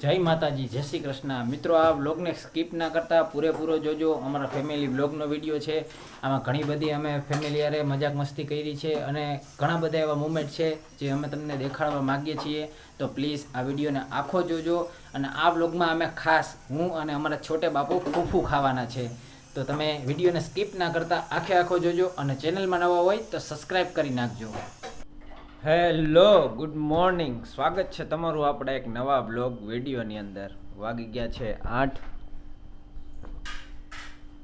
જય માતાજી, જય શ્રી કૃષ્ણ. મિત્રો, આ બ્લોગને સ્કીપ ના કરતા પૂરેપૂરો જોજો. અમારા ફેમિલી બ્લોગનો વીડિયો છે. આમાં ઘણી બધી અમે ફેમિલી યારે મજાક મસ્તી કરી છે અને ઘણા બધા એવા મુમેન્ટ છે જે અમે તમને દેખાડવા માગીએ છીએ. તો પ્લીઝ આ વિડીયોને આખો જોજો અને આ બ્લોગમાં અમે ખાસ હું અને અમારા છોટે બાપુ ફૂફું ખાવાના છે. તો તમે વિડીયોને સ્કીપ ના કરતા આખે આખો જોજો અને ચેનલમાં નવા હોય તો સબસ્ક્રાઈબ કરી નાખજો. Hello, good morning. સ્વાગત છે તમારું આપણા એક નવા બ્લોગ વિડીયોની અંદર. વાગી ગયા છે આઠ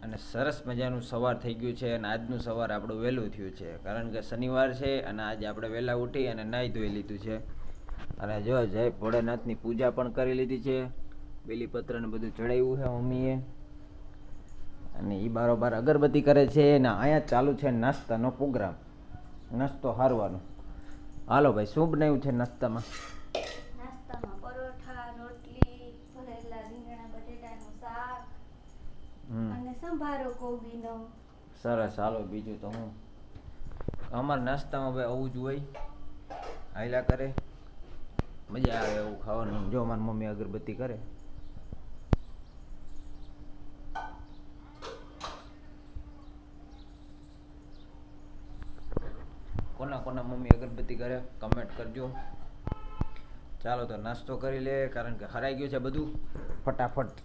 અને સરસ મજાનું સવાર થઈ ગયું છે અને આજનું સવાર આપણું વહેલું થયું છે. કારણ કે શનિવાર છે અને આજે આપણે વહેલા ઉઠી અને નાહી ધોઈ લીધું છે. અને જો જય ભોળેનાથની પૂજા પણ કરી લીધી છે. બેલીપત્રને બધું ચડાવ્યું છે મમ્મીએ. અને એ બારોબાર અગરબત્તી કરે છે અને અહીંયા ચાલુ છે નાસ્તાનો પ્રોગ્રામ. નાસ્તો હારવાનો. હાલો ભાઈ શું બનાવ્યું છે નાસ્તામાં? નાસ્તામાં પરોઠા રોટલી ભરેલા રીંગણા બટેટાનું શાક હમ. અને સંભારો કોબીનો. સરસ હાલો બીજું તો હું? અમારા નાસ્તામાં ભાઈ આવું જ હોય. હાયલા કરે. મજા આવે એવું ખાવાનું. જો મારી મમ્મી અગરબત્તી કરે. કોના કોના મમ્મી અગરબત્તી કરે કમેન્ટ કરજો. ચાલો તો નાસ્તો કરી લે કારણ કે હરાઈ ગયું છે બધું. ફટાફટ.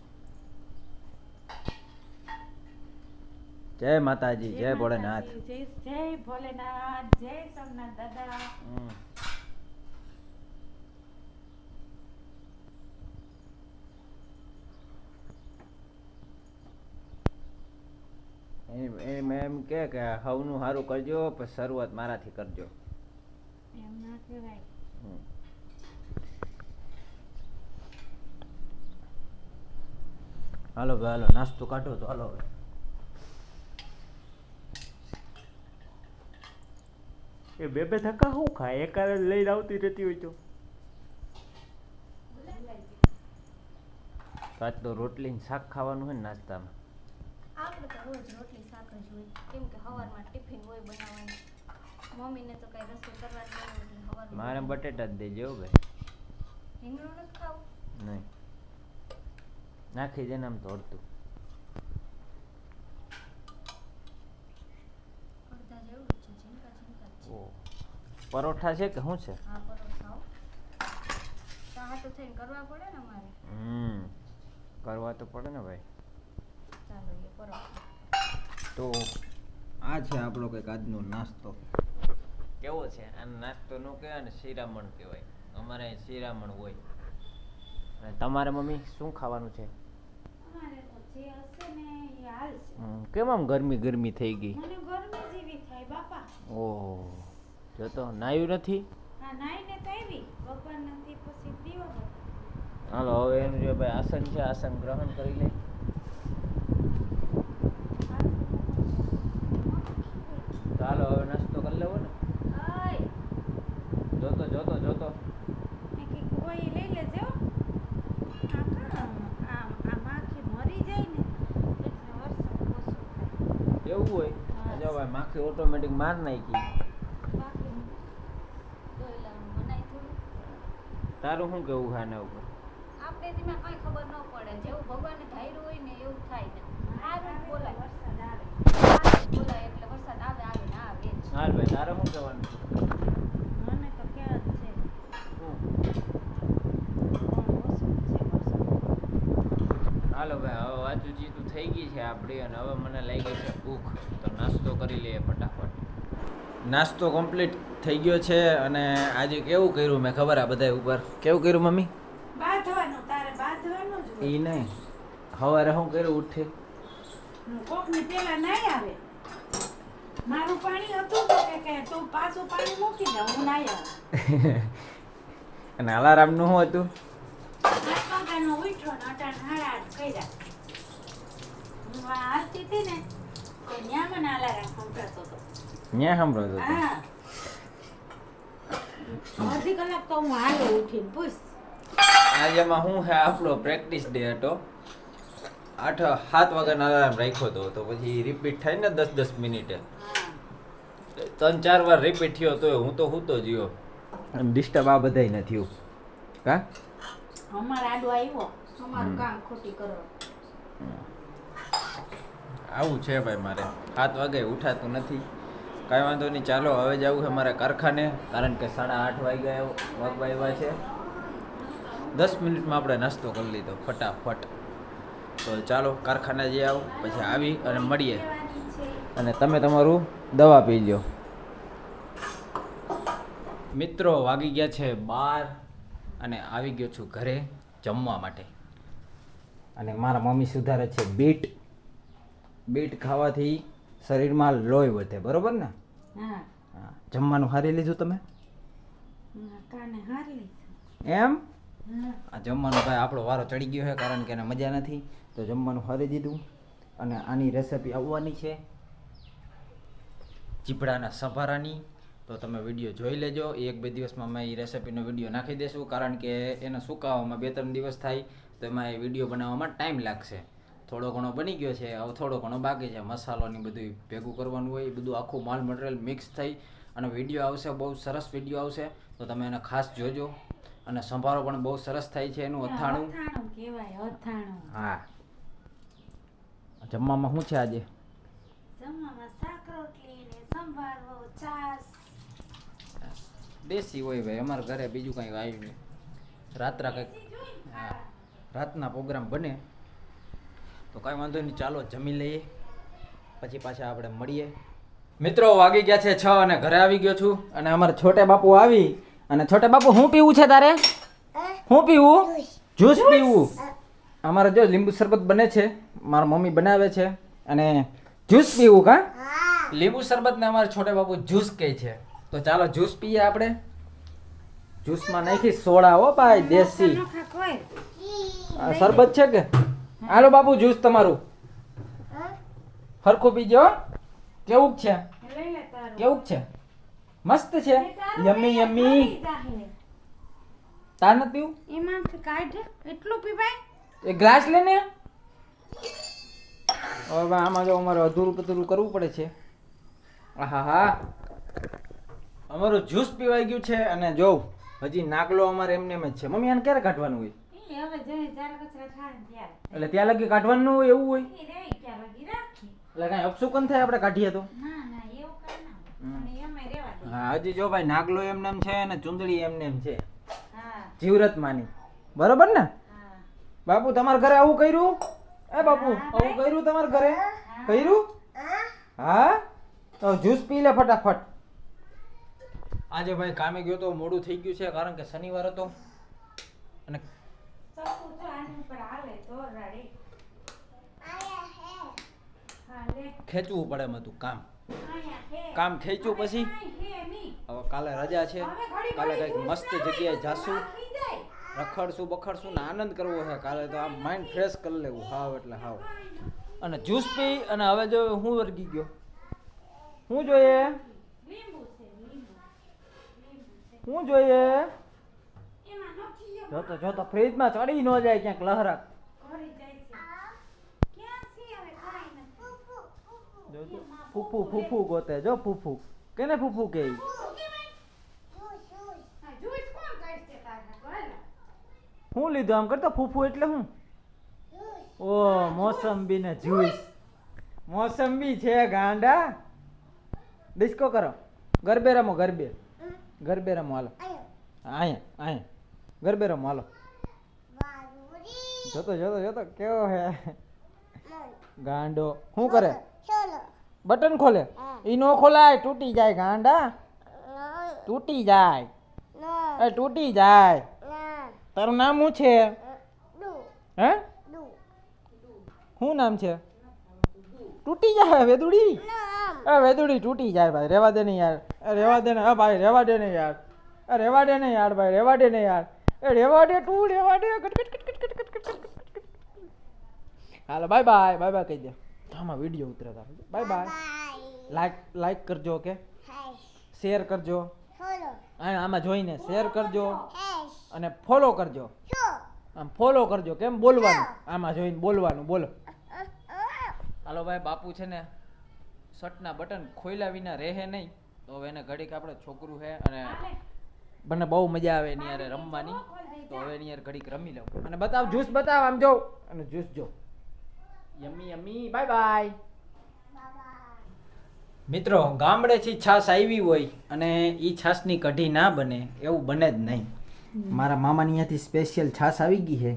જય માતાજી જય ભોળેનાથ. જય ભોલેનાથ જય સોમનાથ દાદા હમ. એમ કે કે હવનું સારું કરજો પછી શરૂઆત મારાથી કરજો. એમ ના કહેવાય. હાલો ભાઈ હાલો નાસ્તો કાઢો તો હાલો. એ બે બે ધક્કા શું ખાય? એક જ લઈને આવતી રહેતી હોય તો. આજ તો રોટલી ને શાક ખાવાનું હોય ને નાસ્તામાં. આપણે તો રોજ રોટલી શાક જ હોય. કેમ કે સવારમાં ટિફિન હોય બનાવવાની. મમ્મીને તો કઈ રસોઈ કરવા જ નહીં એટલે સવારમાં મારે બટેટા જ દેજો ભાઈ. રીંગણું નથી ખાવું? નહીં. નાખી દે ને આમ તોડતું પરોઠા છે કે શું છે? હા પરોઠા હો. તો થઈને કરવા પડે ને અમારે. હમ. કરવા તો પડે ને ભાઈ. ચાલો એ પરોઠા. તો આ છે આપણો કંઈક આજનો નાસ્તો. કેવો છે? આ નાસ્તો નો કહેવાય ને શિરામણ કહેવાય. અમારે શિરામણ હોય. અને તમારે મમ્મી શું ખાવાનું છે? અમારે તો જે હશે ને એ હાલશે હમ, કેમ આમ ગરમી ગરમી થઈ ગઈ? ઓહ ગરમી જેવી થાય બાપા. ઓહો. જો તો નાયું નથી? હાલો હવે એનું જો ભાઈ આસન છે આસન ગ્રહણ કરી લે. તો હાલો હવે નાસ્તો કરી લેવો ને. જોતો જોતો જોતો. કોઈ લઈ લેજો. આ આમ આ માખી મરી જાય ને એટલે વરસાદ એવું હોય? હા. જો ભાઈ માખી ઓટોમેટિક માર નાખી. તારું શું કેવું ખાને ઉપર? આપણે તેમાં કઈ ખબર ન પડે. જેવું ભગવાને ધાર્યું હોય ને એવું થાય ને. જ બોલાય વરસાદ આવે સારું જ બોલાય એટલે વરસાદ આવે આવે ને આવે જ હાલ ભાઈ તારે શું કહેવાનું મને તો ક્યાં છે. હાલો ભાઈ હવે વાંચું જીતું થઈ ગઈ છે આપણી અને હવે મને લાગી છે ભૂખ. તો નાસ્તો કરી લઈએ ફટાફટ. નાસ્તો કમ્પ્લીટ થઈ ગયો છે અને આજે કેવું કર્યું મેં ખબર આ બધા ઉપર? કેવું કર્યું મમ્મી? બાંધવાનું તારે બાંધવાનું જ એ નહીં. સવારે શું કર્યું ઉઠે? કોકની પેલા નહીં આવે. મારું પાણી હતું તો કે કે તું પાછું પાણી મૂકી દે હું ના આવું. અને શું હતું? વાગ્યાનો ને અટાણ સાડા કર્યા. હું આ હતી ને તો ન્યા મને અલાર્મ સંભળાતો હતો. ત્યાં સાંભળો હતો? અડધી કલાક તો હું હાલો ઉઠીને પૂછ. આજેમાં શું છે? આપણો પ્રેક્ટિસ ડે હતો. આઠ સાત વાગ્યાનો અલાર્મ રાખ્યો હતો તો પછી રિપીટ થાય ને દસ દસ મિનિટે. ત્રણ ચાર વાર રિપીટ થયો તો હું તો હું તો જીયો ડિસ્ટર્બ આ બધાય નથી થયું. કા અમાર આડો આવ્યો અમારું કામ ખોટી કરો. આવું છે ભાઈ મારે. સાત વાગે ઉઠાતું નથી. કાંઈ વાંધો નહીં. ચાલો હવે જવું છે મારે કારખાને. કારણ કે સાડા આઠ વાગ્યા વાગવા આવ્યા છે. દસ મિનિટમાં આપણે નાસ્તો કરી લીધો. ફટાફટ. તો ચાલો કારખાને જઈ આવો. પછી આવી અને મળીએ. અને તમે તમારું દવા પી લો મિત્રો વાગી ગયા છે બાર અને આવી ગયો છું ઘરે જમવા માટે. અને મારા મમ્મી સુધારે છે બીટ. બીટ ખાવાથી શરીરમાં લોહી વધે બરોબર ને. જમવાનું હારી લીધું તમે? એમ? આ જમવાનું ભાઈ આપણો વારો ચડી ગયો છે કારણ કે એને મજા નથી તો જમવાનું હારી દીધું. અને આની રેસિપી આવવાની છે ચીપડાના સંભારાની. તો તમે વીડિયો જોઈ લેજો. એક બે દિવસમાં મેં એ રેસિપીનો વીડિયો નાખી દેશું. કારણ કે એને સુકાવવામાં બે ત્રણ દિવસ થાય તો એમાં એ વીડિયો બનાવવામાં ટાઈમ લાગશે. થોડો ઘણો બની ગયો છે હવે થોડો ઘણો બાકી છે. મસાલોની બધું ભેગું કરવાનું હોય એ બધું આખું માલ મટીરિયલ મિક્સ થઈ અને વીડિયો આવશે બહુ સરસ વીડિયો આવશે તો તમે એને ખાસ જોજો. અને સંભારો પણ બહુ સરસ થાય છે એનું અથાણું કહેવાય અથાણું. હા. જમવામાં શું છે આજે જમવામાં શાક રોટલી ને સંભારો છાશ દેશી હોય ભાઈ અમારા ઘરે બીજું કંઈ આવ્યું નહીં. રાત્રા કંઈક હા રાતના પ્રોગ્રામ બને. તો કાંઈ વાંધો નહીં ચાલો જમી લઈએ. પછી પાછા આપણે મળીએ. મિત્રો વાગી ગયા છે છ અને ઘરે આવી ગયો છું. અને અમારા છોટે બાપુ આવી. અને છોટે બાપુ શું પીવું છે તારે? શું પીવું? જ્યુસ પીવું? અમારે જો લીંબુ શરબત બને છે. મારા મમ્મી બનાવે છે. અને જ્યુસ પીવું કા? લીંબુ શરબત ને અમારે છોટે બાપુ જ્યુસ કહે છે. તો ચાલો જ્યુસ પીએ આપણે. જ્યુસમાં નાખી સોડા હો ભાઈ દેશી. શરબત છે કે? હાલો બાપુ જ્યુસ તમારું. હરખું પીજો કેવું છે? કેવું છે? મસ્ત છે? યમ્મી યમ્મી તાર નથી પીવું? એમાં કાઢ. એટલું પીવાય એ ગ્લાસ લેને હવે આમાં જો અમારે અધૂરું પધૂરું કરવું પડે છે. આહા હા અમારું જ્યુસ પીવાઈ ગયું છે અને જો હજી નાગલો અમારે એમને એમ જ છે. મમ્મી આને ક્યારે કાઢવાનું હોય? એટલે ત્યાં લગી કાઢવાનું હોય એવું હોય? એટલે કાંઈ અપસુકન થાય આપણે કાઢીએ તો? ના ના એવું કાંઈ ના હમ. અને એમાંય રહેવા દે. હા હજી જો ભાઈ નાગલો એમને એમ છે અને ચુંદડી એમને એમ છે. હા. જીવરત માની બરોબર ને? બાપુ તમારા ઘરે આવું કર્યું? એ બાપુ આવું કર્યું તમારા ઘરે? કર્યું? હા? તો જ્યુસ પી લે ફટાફટ. આજે ભાઈ કામે ગયો તો મોડું થઈ ગયું છે કારણ કે શનિવાર હતો. અને હા ખેંચવું પડે એમ હતું કામ. કામ ખેંચ્યું પછી? હે હવે કાલે રજા છે. કાલે કંઈક મસ્ત જગ્યાએ જાશું. રખડશું બખડશું ને આનંદ કરવો છે. કાલે તો આમ માઇન્ડ ફ્રેશ કરી લેવું. હાવ એટલે હાવ. અને જ્યુસ પી અને હવે જો હું વર્ગી ગયો. શું જોઈએ? શું જોઈએ? જોતો જોતો ફ્રીજમાં ચડી ન જાય ક્યાંક લહરક. ઘરી જાય છે. ક્યાં છે હવે? કાંઈ નથી. જોજો ફૂફુ ફૂફુ. ગોતે જો ફૂફુ. કેને ફૂફુ કે? હા લીધું આમ કરતો ફૂફુ એટલે શું ઓ મોસંબી ને જ્યુસ મોસંબી છે ગાંડા. ડિસ્કો કરો. ગરબે રમો ગરબે. ગરબે રમો હાલો. અહીંયા અહીંયા ગરબે રમો હાલો. જોતો જોતો જોતો કેવો હે? ગાંડો. શું કરે? બટન ખોલે. ઈ નો ખોલાય તૂટી જાય ગાંડા. તૂટી જાય. એ તૂટી જાય. તારું નામ શું છે? હે? શું નામ છે? તૂટી જાય વેદુડી? એ વેદુડી તૂટી જાય ભાઈ રેવા દે ને યાર. રેવા દે ને હા ભાઈ રહેવા દે ને યાર. રહેવા દે ને યાર ભાઈ રહેવા દે ને યાર. એ રહેવા દે તું રહેવા દે. હાલો બાય બાય બાય બાય કહી દે. આમાં વીડિયો ઉતરે તારો બાય બાય લાઈક લાઈક કરજો ઓકે શેર કરજો. આમાં જોઈને શેર કરજો. અને ફોલો કરજો. આમ ફોલો કરજો કેમ? બોલવાનું. આમાં જોઈને બોલવાનું બોલો. હાલો ભાઈ બાપુ છે ને શર્ટના બટન ખોઈલા વિના રહે નહીં. તો એને ઘડીક આપણે છોકરું છે અને મને બહુ મજા આવે એની યારે રમવાની. તો હવે એની યાર ઘડીક રમી લઉં. અને બતાવ જ્યુસ બતાવ આમ જો. અને જ્યુસ જો. યમી યમી. બાય બાય મિત્રો ગામડેથી છાશ આવી હોય અને એ છાશની કઢી ના બને એવું બને જ નહીં. મારા મામાની અહીંયાથી સ્પેશિયલ છાશ આવી ગઈ છે.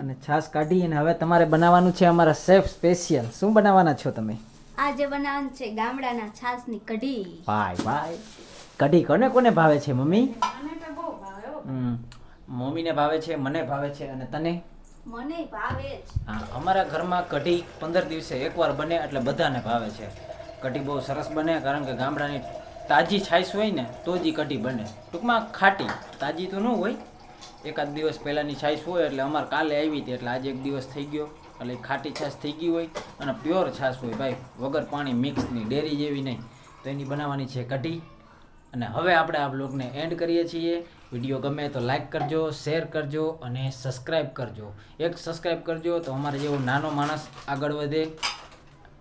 અને છાશ કાઢી અને હવે તમારે બનાવવાનું છે અમારા સેફ સ્પેશિયલ શું બનાવવાના છો તમે? આજે બનાવવાનું છે ગામડાના છાશની કઢી. ભાઈ ભાઈ. કઢી કોને કોને ભાવે છે મમ્મી? મને તો બહુ ભાવે હો. મમ્મીને ભાવે છે મને ભાવે છે અને તને? મને ભાવે છે હા અમારા ઘરમાં કઢી પંદર દિવસે એકવાર બને એટલે બધાને ભાવે છે. કઢી બહુ સરસ બને કારણ કે ગામડાની તાજી છાશ હોય ને તો જ કઢી બને. ટૂંકમાં ખાટી તાજી તો ન હોય. એકાદ દિવસ પહેલાંની છાશ હોય એટલે અમારે કાલે આવી હતી એટલે આજે એક દિવસ થઈ ગયો. એટલે ખાટી છાશ થઈ ગઈ હોય અને પ્યોર છાશ હોય ભાઈ, વગર પાણી મિક્સની, ડેરી જેવી નહીં. તો એની બનાવવાની છે કઢી. અને હવે આપણે આ બ્લોગને એન્ડ કરીએ છીએ. વીડિયો ગમે તો લાઈક કરજો શેર કરજો અને સબસ્ક્રાઈબ કરજો. એક સબસ્ક્રાઈબ કરજો તો અમારે જેવો નાનો માણસ આગળ વધે.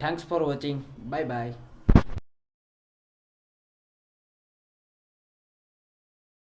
Thanks for watching bye bye